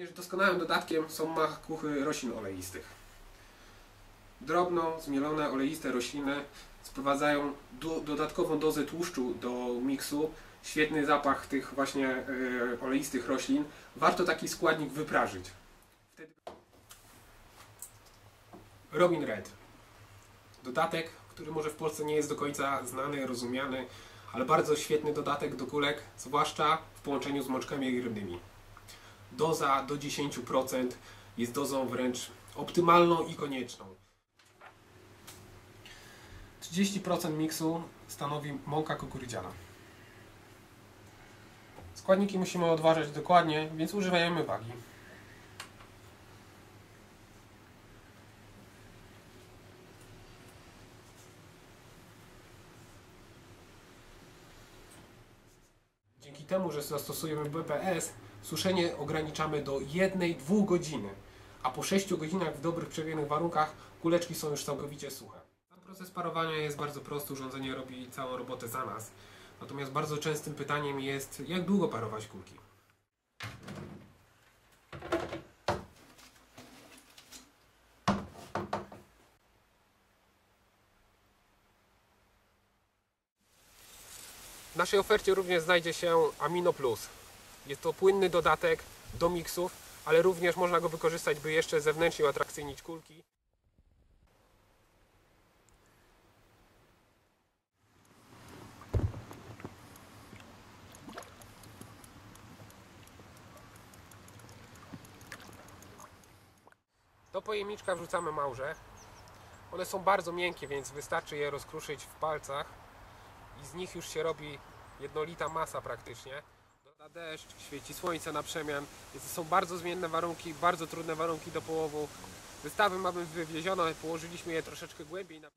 Dość doskonałym dodatkiem są makuchy roślin oleistych. Drobno zmielone oleiste rośliny sprowadzają do, dodatkową dozę tłuszczu do miksu, świetny zapach tych właśnie e, oleistych roślin. Warto taki składnik wyprażyć. Wtedy... Robin Red. Dodatek, który może w Polsce nie jest do końca znany, rozumiany, ale bardzo świetny dodatek do kulek, zwłaszcza w połączeniu z mączkami rybnymi. Doza do 10% jest dozą wręcz optymalną i konieczną. 30% miksu stanowi mąka kukurydziana. Składniki musimy odważać dokładnie, więc używajmy wagi. Dzięki temu, że zastosujemy BPS, suszenie ograniczamy do 1-2 godziny, a po 6 godzinach w dobrych przewiewnych warunkach kuleczki są już całkowicie suche. Sam proces parowania jest bardzo prosty, urządzenie robi całą robotę za nas. Natomiast bardzo częstym pytaniem jest, jak długo parować kulki? W naszej ofercie również znajdzie się Amino Plus. Jest to płynny dodatek do miksów, ale również można go wykorzystać, by jeszcze zewnętrznie atrakcyjnić kulki. Do pojemniczka wrzucamy małże. One są bardzo miękkie, więc wystarczy je rozkruszyć w palcach i z nich już się robi jednolita masa praktycznie. Na deszcz, świeci słońce na przemian. Jest, są bardzo zmienne warunki, bardzo trudne warunki do połowu. Wystawy mamy wywiezione, położyliśmy je troszeczkę głębiej na